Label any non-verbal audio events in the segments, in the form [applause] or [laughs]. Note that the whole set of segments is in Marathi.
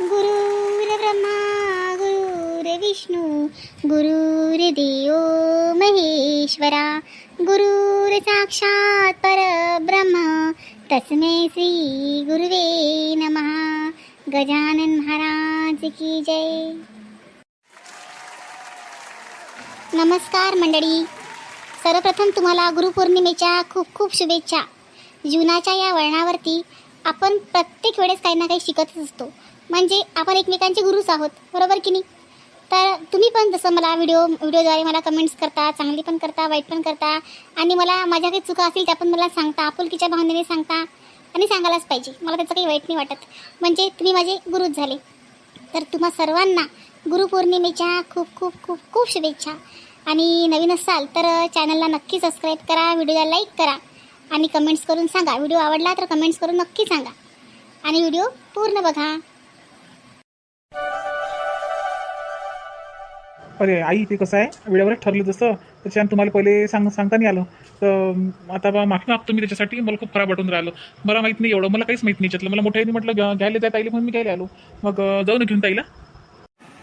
गुरुर्ब्रह्मा गुरुर्विष्णू गुरुर्देव महेश्वरा गुरुर साक्षात परब्रह्म तस्मे श्री गुरुवे नमः. गजानन महाराज की जय. नमस्कार मंडळी. सर्वप्रथम तुम्हाला गुरुपौर्णिमेच्या खूप खूप शुभेच्छा. जीवनाच्या या वळणावरती आपण प्रत्येक वेळेस काही ना काही शिकतच असतो. म्हणजे आपण एकमेकांचे गुरुच आहोत बरोबर की नाही? तर तुम्ही पण जसं मला व्हिडिओ व्हिडिओद्वारे मला कमेंट्स करता चांगली पण करता वाईट पण करता आणि मला माझ्या काही चुका असतील त्या पण मला सांगता आपुलकीच्या भावनेने सांगता आणि सांगायलाच पाहिजे. मला त्याचं काही वाईट नाही वाटत. म्हणजे तुम्ही माझे गुरुच झाले. तर तुम्हा सर्वांना गुरुपौर्णिमेच्या खूप खूप खूप खूप शुभेच्छा. आणि नवीन असाल तर चॅनलला नक्की सबस्क्राईब करा व्हिडिओला लाईक करा आणि कमेंट्स करून सांगा. व्हिडिओ आवडला तर कमेंट्स करून नक्की सांगा. आणि व्हिडिओ पूर्ण बघा. अरे आई ते कसं आहे? वेळेवरच ठरलं जसं त्याच्यानं तुम्हाला पहिले सांग सांगता नाही आलं. तर आता बा माफी मागतो मी त्याच्यासाठी मला खूप खराब वाटून राहिलं. मला माहीत नाही एवढं मला काहीच माहीत नाही त्यातलं मला मोठ्याने म्हटलं घ्यायला जाय आईले म्हणून मी घ्यायला आलो. मग जाऊन ना घेऊन ताईला.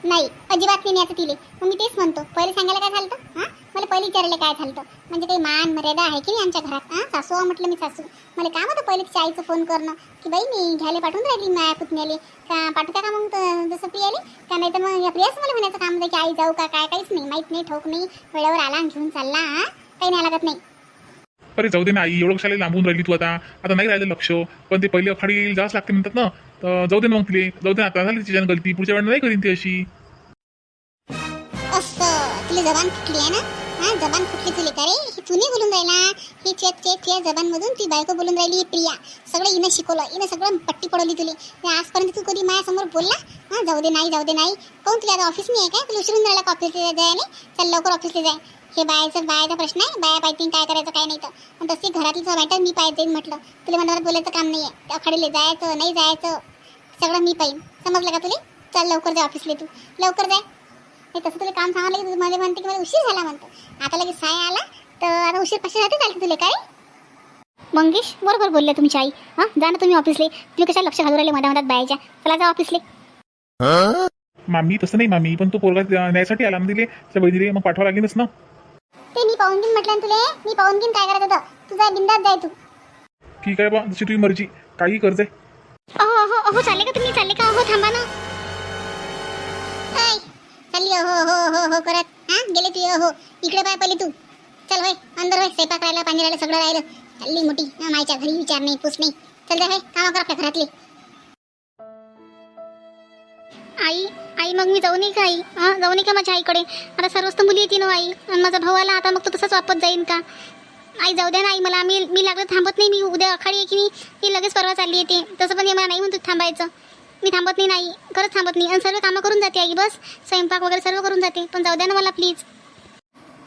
नाही अजिबात नाही असं तिले. मग मी तेच म्हणतो पहिले सांगायला काय झालं हां? मला पहिले विचारले काय झालं म्हणजे काही मान मर्यादा आहे की नाही आमच्या घरात? हां? सासू म्हटलं मी सासू. मला काम होतं पहिले तिच्या आईचं फोन करणं की बाई मी घ्यायला पाठवून राहिली माया पुतण्याले. का पाठवता का मग जसं प्रियाले? का नाही तर मग या प्रियाच मला म्हणायचं काम होतं की आई जाऊ का काय काहीच नाही माहीत नाही ठोक नाही वेळेवर आला आणि घेऊन चालला हां? काही नाही लागत नाही. अरे जाऊ दे ना आई एवढं कशाला लांबून राहिली तू आता? आता नाही राहिलं लक्ष. पण ते पहिले अखाडी जावंच लागते म्हणतात ना. तर जाऊ दे ना मग तिले जाऊ दे ना, आता झाली तिच्या गलती. पुढच्या वेळेला नाही करीन ती अशी. असं तुला जबान फुटली आहे ना? हा जबान फुटली तुले का रे. हे तू नाही बोलून राहिला. हे चेत चेत या जबानमधून ती बायको बोलून राहिली ही प्रिया. सगळं हिनं शिकवलं. हिनं सगळं पट्टी पडवली तुले. हे आजपर्यंत तू कधी माझ्यासमोर बोलला? हा जाऊ दे नाही जाऊ दे नाही. काहून तुला आता ऑफिस नाही आहे काय? तुला उशिरून राहिला का ऑफिसला जायला? चल लवकर ऑफिसला जाय. हे बायाचं बायाचा प्रश्न आहे. बाया पाहिजे काय करायचं काय नाही तर. आणि तशी घरातलं मॅटर मी पाहिजे म्हटलं. तुला मनावर बोलायचं काम नाही आहे आखाडीला जायचं नाही जायचं सगळं मी पाहिजे समजलं का तुला? चल लवकर जा ऑफिसला तू. लवकर जाय नाही तसं तुला काम सांगायला की तू मला म्हणते की मला उशीर झाला म्हणतो. आता लगेच साय आला तर आता उशीर पाचशे राहते चालते तुला काय? मंगेश बरोबर बोलले तुमची आई हां? जा ना तुम्ही ऑफिसले तुम्ही कशा लक्ष घालू राहिले मधा मधात बायाच्या चला जा ऑफिसले मामी तसं नाही मामी पण तो पोरगा न्यायसाठी आला. म्हणजे दिले त्या बहिणीले मग पाठवा लागेलच ना. ते मी पाहून घेईन म्हटलं ना तुले. मी पाहून घेईन काय करायचं होतं. तू जा बिंदात जाय तू. ठीक आहे बा जशी तुझी मर्जी. काही आहे अहो अहो अहो चालले का तुम्ही? चालले का? अहो थांबा ना. हाय चालली हो हो हो हो करत. हा? गेले तू हो इकडे पाय पहिले तू. चल होय अंदर होय स्वयंपाक राहिला पाणी राहिलं सगळं राहिलं. चालली मोठी. हा, मायच्या घरी विचार नाही पूस नाही. चल जा होय कामं कर आपल्या घरातले. आई आई मग मी जाऊ नये का आई? हां जाऊ नये का माझ्या आईकडे? आता सर्वच तर मुली येते ना आई. आणि माझा भाऊ आला आता मग तो तसंच वापस जाईन का? आई जाऊ द्या ना आई मला मी मी लागलं थांबत नाही मी उद्या अखाडी आहे की नाही मी लगेच परवा चालली येते तसं पण हे मला नाही म्हणतो थांबायचं. मी थांबत नाही नाही खरंच थांबत नाही. आणि सर्व कामं करून जाते आई बस. स्वयंपाक वगैरे सर्व करून जाते. पण जाऊ द्या ना मला प्लीज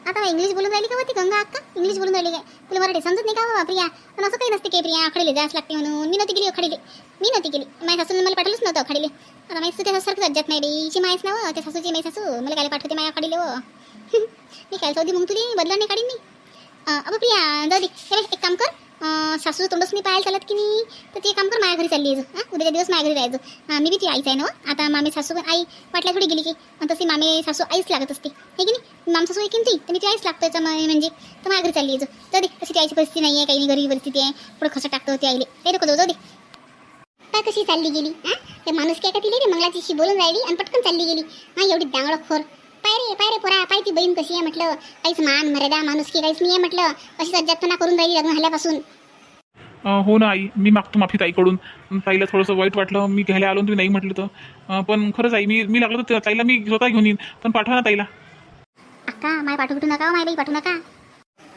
आता मग इंग्लिश बोलून राहिली का होती गंगा अक्का? इंग्लिश बोलून राहिली काय? तुला मराठी समजत नाही का बाबा प्रिया? पण असं काही नसते की प्रिया आखडीले जायच लागते म्हणून. मी नव्हती गेली आखडीले मी नव्हती गेली. माझ्या सासूने मला पाठवलंच नव्हतं आखडीले आता माझी सुद्धा सारखं जात नाही रे हिची ना त्या सासूची माई सासू. मला काय पाठवते माझ्या आखडीले हो [laughs] मी काय होती मग तुली बदला नाही काढीन मी. अबो प्रिया जाऊ दे. हे एक काम कर. सासू तोंडच मी पाहायला चालत की नाही? तर ते काम कर माझ्या घरी चालली यायचं हां? उद्याच्या दिवस माझ्या घरी राहायचं हां मी बी ती आईच आहे ना हो. आता मामी सासू आई वाटल्या थोडी गेली की आणि तशी मामी सासू आईच लागत असते. हे की नाही? माम सासू ऐकीन ती तर मी ती आईच लागतो याचा म्हणजे तर माझ्या घरी चालली यायचं दे तशी ती आईची परिस्थिती नाही आहे काही नाही गरीब परिस्थिती आहे पुढे खसं टाकतं होती आईले. ते नको जाऊ दे. काय कशी चालली गेली हां? ते माणूस काय का तिले रे बोलून राहिली आणि पटकन चालली गेली. हां एवढी दांगडं पाय रे पाय रे पोरा पाय ती बहीण कशी आहे म्हटलं. काहीच मान मर्यादा माणूस की काहीच नाही आहे म्हटलं अशी सज्जातपणा करून राहिली लग्न झाल्यापासून. अं, हो ना आई मी मागतो माफी ताईकडून. ताईला थोडंसं वाईट वाटलं मी घ्यायला आलो आणि तुम्ही नाही म्हटलं तर. अं, पण खरंच आई मी मी लागलो तर ताईला मी स्वतः घेऊन येईन पण पाठवा ना ताईला. अक्का माय पाठवू बिठू नका माय बाई पाठवू नका.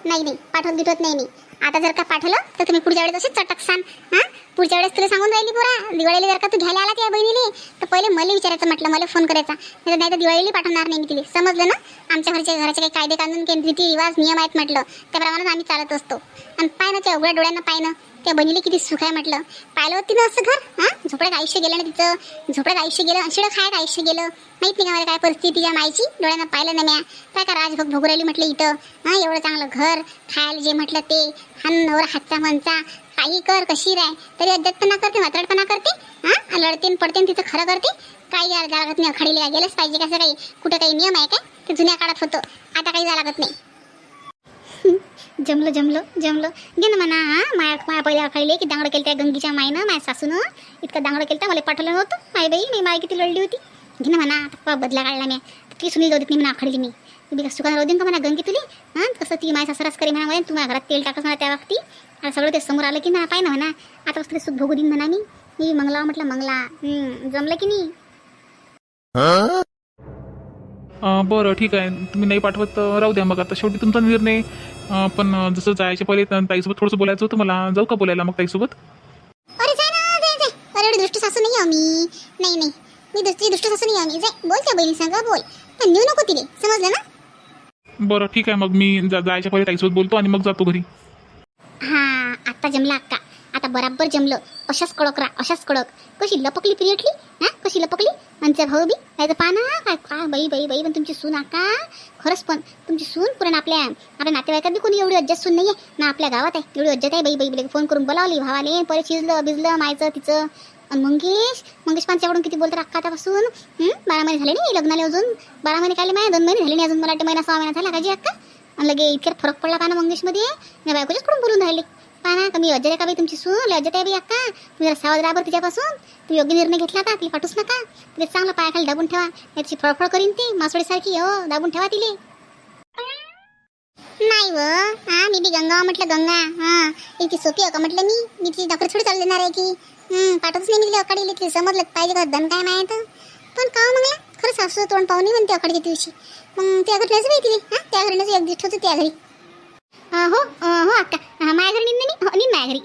नाही नाही पाठवत बिठवत नाही मी. आता जर का पाठवलं तर तुम्ही पुढच्या वेळेस असेच चटकसान हां? पुढच्या वेळेस तुला सांगून राहिली पोरा दिवाळीला जर का तू घ्यायला आला त्या बहिणीले तर पहिले मला विचारायचं म्हटलं मला फोन करायचा. नाही नाही तर दिवाळीला पाठवणार नाही मी तिला. समजलं ना? आमच्या घरच्या घराचे काही कायदे कानून काही रीती रिवाज नियम आहेत म्हटलं. त्याप्रमाणे आम्ही चालत असतो. आणि पाय ना त्या उघड्या डोळ्यांना पाय ना त्या बहिणीला किती सुख आहे म्हटलं. पाहिलं होती ना असं घर? हां? झोपड्यात आयुष्य गेलं ना तिचं? झोपड्यात आयुष्य गेलं? आणि खायत आयुष्य गेलं? माहीत नाही का मला काय परिस्थिती या मायची डोळ्यांना पाहिलं ना म्या. काय का राजभोग भोगू राहिली म्हटलं इथं? हां? एवढं चांगलं घर खायला जे म्हटलं ते. हा नवर हातचा मनचा काही कर कशी राय? तरी अध्यक्षपणा करते मात्राडपणा करते हां? लढते पडते तिचं खरं करते. काही जा जा लागत नाही अखाडीला गेलंच पाहिजे कसं काही कुठं काही नियम आहे काय? ते जुन्या काळात होतं. आता काही जा लागत नाही. [laughs] जमलं जमलं जमलं. घे ना म्हणा हा? माया माया पहिले आखायले की दांगडं केलं त्या गंगीच्या मायनं माया सासूनं. इतकं दांगडं केलं मला पाठवलं नव्हतं. माय बाई मी माय किती लढली होती. घे ना म्हणा बदला काढला मी. ती सुनील जाऊ देत नाही म्हणा आखडली मी. तुम्ही कसं राहू देईन का म्हणा गंगी तुली हां कसं ती माझ्या सासरास करी म्हणा म्हणे तू माझ्या घरात तेल टाकस म्हणा त्या वक्ती. आता सगळं ते समोर आलं की ना पाय ना म्हणा. आता कसं सुख भोगू देईन म्हणा मी. मी मंगला म्हटलं मंगला. जमलं की नाही? बरं ठीक आहे. तुम्ही नाही पाठवत तर राहू द्या मग. आता शेवटी तुमचा निर्णय. पण जसं जायच्या पहिले ताईसोबत थोडंसं बोलायचं होतं मला. जाऊ का बोलायला मग ताईसोबत? अरे जाय ना जाय जाय अरे एवढी दुष्ट सासू नाही मी. नाही नाही. मी दुसरी दुष्ट सासू नाही मी. जाय बोल त्या बहिणी सांगा बोल. पण नेऊ नको तिले. समजलं ना? बरं ठीक आहे. मग मी जा जायच्या पहिले ताईसोबत बोलतो आणि मग जातो घरी. हा आता जमला अक्का. आता बराबर जमलं. अशाच कडक रा अशाच कडक. कशी लपकली पिरियडली? हा कशी लपकली? म्हणजे भाऊ बी काय तर पाना काय काय बाई बाई बाई पण तुमची सून आका खरंच पण तुमची सून पुरण आपल्या आपल्या नातेवाईकात बी कोणी एवढी अज्जत सून नाही आहे ना आपल्या गावात आहे. एवढी अज्जत आहे बाई बाई बाई. फोन करून बोलावली भावाले परत शिजलं बिजलं मायचं तिचं. आणि मंगेश मंगेश पांच्याकडून किती बोलतात अक्का आतापासून? बारा महिने झाले नाही लग्नाला अजून? बारा महिने काले माय? दोन महिने झाले नाही अजून मला वाटतं महिना सहा महिना झाला काजी अक्का? आणि लगे इतक्यात फरक पडला का ना मंगेशमध्ये? मी बायकोच्याच कडून बोलून राहिले. पाना कमी अजय का बाई तुमची सून? लय अजय आहे बाई अक्का. तुम्ही जरा सावध राहा तिच्यापासून. तुम्ही योग्य निर्णय घेतला का? तिला पाठवूच नका. तिला चांगला पायाखाली दाबून ठेवा. याची फळफळ करीन ती. मासोडीसारखी हो दाबून ठेवा तिले. नाही व. हा मी बी गंगा म्हटलं गंगा. हा. इतकी सोपी हो का म्हटलं मी? मी ती डॉक्टर थोडी चालू देणार आहे की? हम्म पाठवच नाही मी तिला अकाडी तिला समजलं पाहिजे का दन काय माहीत पण का हो म्हणलं खरं सासू तोंड पाहुणे म्हणते अकाडीच्या दिवशी मग त्या घरी नाही तिने हा? त्या घरी नाही एक दिवस ठेवतो त्या घरी. हो हो अक्का. हा, माझ्या घरी निंद मी. हो निन माझ्या घरी.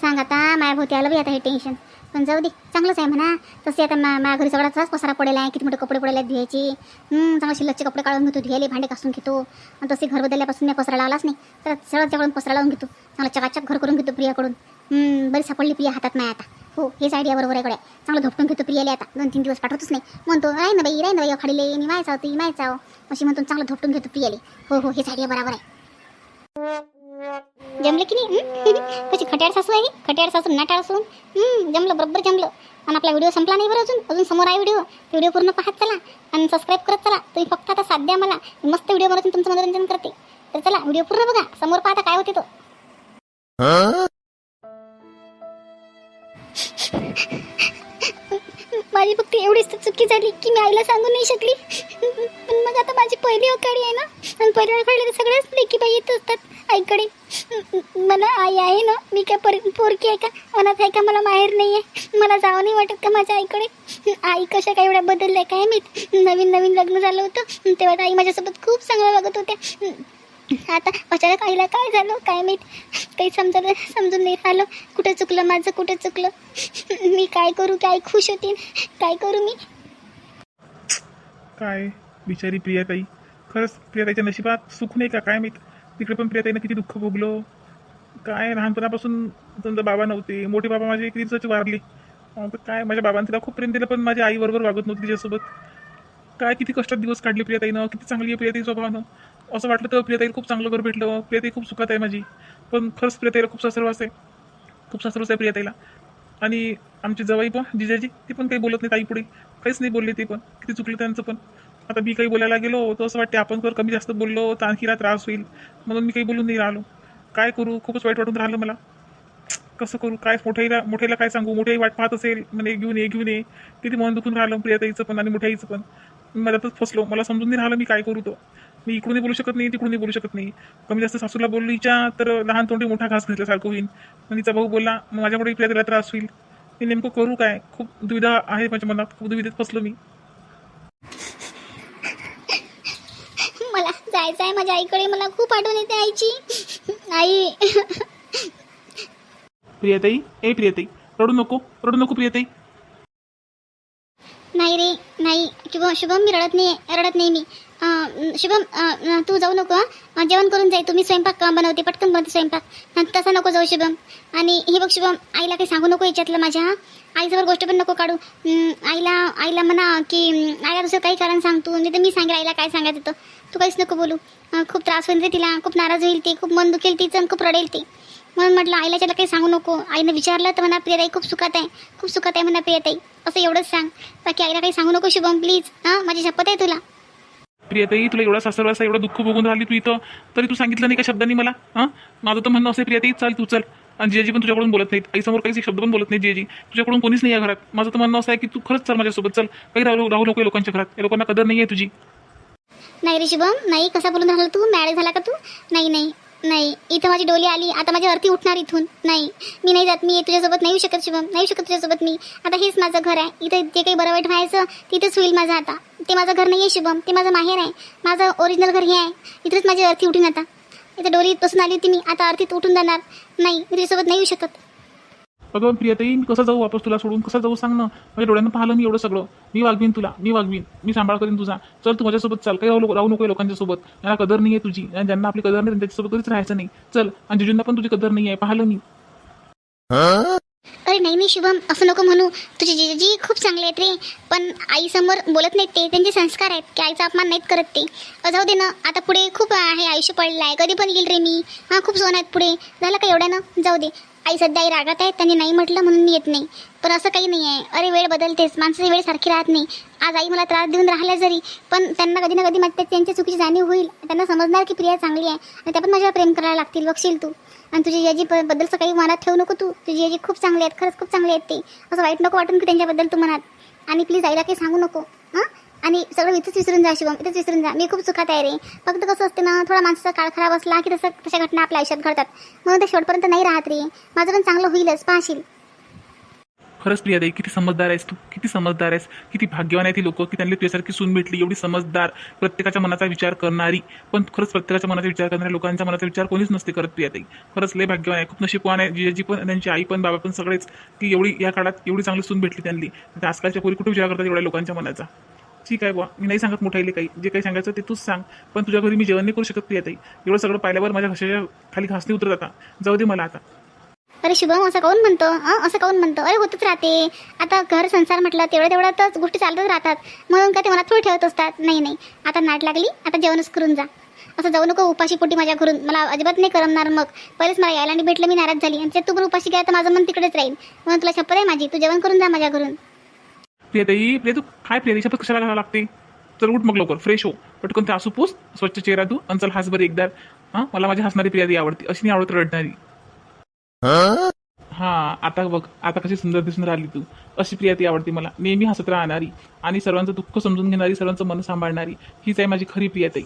सांग आता माया भोवती आलं बी आता हे टेन्शन पण जाऊ दे चांगलंच आहे म्हणा. तसे आता मा माझ्या घरी सगळा त्रास पसारा पडेल आहे किती मोठे कपडे पडेल आहेत धुयाचे चांगले शिल्लकचे कपडे काढून घेतो धुयाले भांडे कासून घेतो. आणि तसे घर बदलल्यापासून मी पसरा लावलाच नाही. तर सगळ्याच्याकडून पसरा लावून घेतो. चांगला चकाचक घर करून घेतो प्रियाकडून. बरी सापडली प्रिया हातात नाही आता. हो हेच आयडिया बरोबर आहे गड्या. चांगलं झोपटून घेतो प्रियाला आता. दोन तीन दिवस पाठवतच नाही. म्हणतो राय ना बाई राय ना बाई खाडीले मी मायचा होती मायचा हो अशी म्हणतो चांगलं झोपटून घेतो प्रियाले. हो हो हेच आयडिया बरोबर आहे. जमलं की नाही? [laughs] कशी खट्याड सासू आहे? खट्याड सासू नाटाळ असून? जमलं बरोबर जमलं. आणि आपला व्हिडिओ संपला नाही बरं अजून? अजून समोर आहे व्हिडिओ व्हिडिओ पूर्ण पाहत चला. आणि सबस्क्राईब करत चला. तुम्ही फक्त आता साथ द्या मला. मस्त व्हिडिओ बनवून तुमचं मनोरंजन करते. तर चला व्हिडिओ पूर्ण बघा. समोर पाहता काय होते तो. माझी फक्त एवढीच तर चुकी झाली की मी आईला सांगू नाही शकली. पण मग आता माझी पहिली अकाडी आहे ना? आणि पहिल्या अकाडीला तर सगळ्याच लेकी बाई येत असतात आईकडे. मला आई आहे ना? मी काय पर पोरकी आहे का? अनाथ आहे का? मला माहेर नाही आहे. मला जावं नाही वाटत का माझ्या आईकडे? आई कशा काय एवढ्या बदलल्या काय मी नवीन नवीन लग्न झालं होतं. तेव्हा आई माझ्यासोबत खूप चांगलं वागत होत्या. आता अचानक आईला काय झालं? काय माहीत? काही समजलं समजून नाही आलं कुठं चुकलं माझं? कुठं चुकलं? मी काय करू? काय खुश होतील काय करू मी? काय? बिचारी प्रियाताई. खरंच प्रियाताईच्या नशिबात सुख नाही का? काय माहीत? तिकडे पण प्रियाताईनं किती दुःख भोगलो. काय? लहानपणापासून समजा बाबा नव्हते. मोठे बाबा माझे किती दिवसाचे वारले. काय? माझ्या बाबांनी तिला खूप प्रेम दिलं पण माझ्या आईबरोबर वागत नव्हती तिच्यासोबत. काय? किती कष्टात दिवस काढले प्रियाताईनं. किती चांगली आहे प्रियाताई स्वभावानं. असं वाटलं तर प्रियताईला खूप चांगलं घर भेटलं. प्रियताई खूप सुखात आहे माझी. पण खरंच प्रियताईला खूप सासरवास आहे. खूप सासरवास आहे प्रियताईला. आणि आमची जवाई पण जिजाजी ती पण काही बोलत नाही ताई पुढे. काहीच नाही बोलली ते पण. किती चुकलं त्यांचं पण. आता मी काही बोलायला गेलो तर असं वाटते आपण जर कमी जास्त बोललो तर आणखीला त्रास होईल. म्हणून मी काही बोलून नाही राहिलो. काय करू? खूपच वाईट वाटून राहिलं मला. कसं करू? काय मोठ्याईला मोठ्याला काय सांगू? मोठ्याही वाट पाहत असेल म्हणजे घेऊन ये घेऊन ये. किती मन दुखून राहिलं प्रियताईचं पण आणि मोठ्याईचं पण. मला मधातच फसलो. मला समजून नाही राहिलं मी काय करू तो. मी इकडूनही बोलू शकत नाही तिकडूनही बोलू शकत नाही. कमी जास्त सासूला बोललो हिच्या तर लहान तोंडी मोठा घास घेतल्यासारखं होईल मग तिचा भाऊ बोलला मग माझ्यामुळे प्रियाताईला त्रास होईल. मी नेमकं करू काय? खूप दुविधा आहे माझ्या मनात खूप दुविधेत फसलो मी. मला जायचं आहे माझ्या आईकडे मला खूप आठवण येते आईची. आई. प्रियाताई ए प्रियाताई रडू नको रडू नको प्रियाताई. नाही रे नाही शुभम शुभम मी रडत नाही रडत नाही मी. शुभम तू जाऊ नको जेवण करून जाई तुम्ही स्वयंपाक बनवते पटकन बनवते स्वयंपाक. तसा नको जाऊ शुभम. आणि हे बघ शुभम आईला काही सांगू नको याच्यातलं माझ्या हा. गोष्ट पण नको काढू. आईला आईला म्हणा की आईला दुसरं काही कारण सांगतो नाही म्हणजे तर मी सांगेल आईला काय सांगायचं तर. तू काहीच नको बोलू. खूप त्रास होईल रे तिला. खूप नाराज होईल ती. खूप मन दुखेल तिचं आणि खूप रडेल ती. म्हणून म्हटलं आईला त्याला काही सांगू नको. आईनं विचारलं तर म्हणा प्रियताई खूप सुखात आहे. खूप सुखात आहे म्हणा प्रियताई असं एवढंच सांग. बाकी आईला काही सांगू नको शुभम प्लीज. हां माझी शपथ आहे तुला. प्रियताई तुला एवढा सासरवासा एवढं दुःख बघून राहिली तू इथं तरी तू सांगितलं नाही का शब्दांनी मला? हां? माझं तर म्हणणं असं आहे, प्रियताई चाल तू चल. आणि जेजी पण तुझ्याकडून बोलत नाहीत. आईसमोर काहीच शब्द पण बोलत नाही जेजी तुझ्याकडून कोणीच नाही या घरात. माझं तर म्हणणं असं आहे की तू खरंच चल माझ्यासोबत चल. काही राहू राहू नको लोकांच्या घरात. या लोकांना कदर नाही आहे तुझी. नाही रे शुभम नाही. कसा बोलून राहिला तू? मॅरेज झाला का तू? नाही नाही. नाही. इथं माझी डोली आली. आता माझी अर्थी उठणार इथून. नाही. मी नाही जात. मी तुझ्यासोबत नाही येऊ शकत शुभम. नाही येऊ शकत तुझ्यासोबत मी. आता हेच माझं घर आहे. इथं जे काही बरं वाईट व्हायचं तिथेच होईल माझं आता. ते माझं घर नाही आहे शुभम. ते माझं माहेर आहे. माझं ओरिजिनल घर हे आहे. इथेच माझी अर्थी उठून आता इथं डोलीत बसून आली होती मी. आता अर्थीत उठून जाणार नाही. मी तुझ्यासोबत नाही येऊ शकत. अगं प्रियताई मी कसं जाऊ वापस तुला सोडून? कसं जाऊ सांग ना. माझ्या डोळ्यानं पाहिलं मी एवढं सगळं. मी वागवीन तुला. मी वागवीन. मी सांभाळ करीन तुझा. चल तू माझ्यासोबत चाल. काही राहू राहू नको लोकांच्या सोबत. यांना कदर नाही आहे तुझी. आणि ज्यांना आपली कदर नाही त्यांच्यासोबत कधीच राहायचं नाही. चल आणि जिजूंना पण तुझी कदर नाही आहे पाहिलं मी. नाही नाही शुभम असं नको म्हणू. तुझे जिजाजी खूप चांगले आहेत रे. पण आईसमोर बोलत नाहीत ते. त्यांचे संस्कार आहेत की आईचा अपमान नाहीत करत ते. जाऊ दे ना. आता पुढे खूप आहे आयुष्य पडलं आहे. कधी पण येईल रे मी. हां खूप सोन आहेत पुढे. झालं का एवढ्यानं? जाऊ दे. आई सध्या आई रागात आहेत त्यांनी नाही म्हटलं म्हणून येत नाही. पण असं काही नाही आहे अरे वेळ बदलतेच माणसाची वेळ सारखी राहत नाही. आज आई मला त्रास देऊन राहिल्या जरी पण त्यांना कधी ना कधी माझ्या त्यांच्या चुकीची जाणीव होईल. त्यांना समजणार की प्रिया चांगली आहे आणि त्या पण माझ्यावर प्रेम करायला लागतील. बघशील तू. आणि तुझी याजी बद्दलचं काही मनात ठेवू नको तू. तुझी याजी खूप चांगली आहेत. खरंच खूप चांगली आहेत ते. असं वाईट नको वाटून की त्यांच्याबद्दल तू मनात. आणि प्लीज आईला काही सांगू नको. हां? आणि सगळं इथंच विसरून जा शिवम इथंच विसरून जा. मी खूप सुखात आहे रे. फक्त कसं असते ना थोडा माणसाचा काळ खराब असला की तसं तशा घटना आपल्या आयुष्यात घडतात. म्हणून ते शेवटपर्यंत नाही राहत रे. माझं पण चांगलं होईलच पाहशील. खरंच प्रियाताई किती समजदार आहेस तू किती समजदार आहेस. किती भाग्यवान आहे ती लोक की त्यांना तुझ्यासारखी सून भेटली एवढी समजदार प्रत्येकाच्या मनाचा विचार करणारी. पण खरंच प्रत्येकाच्या मनाचा विचार करणाऱ्या लोकांच्या मनाचा विचार कोणीच नसते करत प्रियाताई खरंच लय भाग्यवान आहे. खूप नशीबवान आहे. जिजाजी पण त्यांची आई पण बाबा पण सगळेच की एवढी या काळात एवढी चांगली सून भेटली त्यांनी. तर आजकालच्या पोरी कुठे विचार करतात एवढ्या लोकांच्या मनाचा? ठीक आहे बुवा? मी नाही सांगत मोठाईले काही. जे काही सांगायचं ते तूच सांग. पण तुझ्या घरी मी जेवण नाही करू शकत प्रियाताई एवढं सगळं पाहिल्यावर माझ्या घशाच्या खाली घासणी उतरत आता. जाऊ दे मला आता. अरे शुभम असं काऊन म्हणतो? अं, असं काऊन म्हणतो? अरे होतच राहते. आता घर संसार म्हटलं तेवढ्या तेवढ्यातच गोष्टी चालतच राहतात. म्हणून का ते मनात थोडी ठेवत असतात? नाही नाही. आता नाट लागली आता जेवणच करून जा. असं जाऊ नको उपाशी पोटी माझ्या घरून. मला अजिबात नाही करमणार मग. पहिलेच मला यायला नाही भेटलं मी नाराज झाली. आणि त्यात तू पण उपाशी गेला तर माझं मन तिकडेच राहील. म्हणून तुला शपथ आहे माझी. तू जेवण करून जा माझ्या घरून. प्रियताई प्रिय तू काय प्रियताई शपथ कशाला घालावं लागते? चल उठ मग लवकर फ्रेश हो. पटकन ते पूस स्वच्छ चेहरा तू आणि चल हास बरी एकदा हां मला माझी हसणारी प्रियादी आवडते अशी नाही आवडत रडणारी. हा आता बघ आता कशी सुंदर दिसून राहिली तू. अशी प्रियाती आवडते मला. नेहमी हसत राहणारी आणि सर्वांचं दुःख समजून घेणारी सर्वांचं मन सांभाळणारी हीच आहे माझी खरी प्रियताई.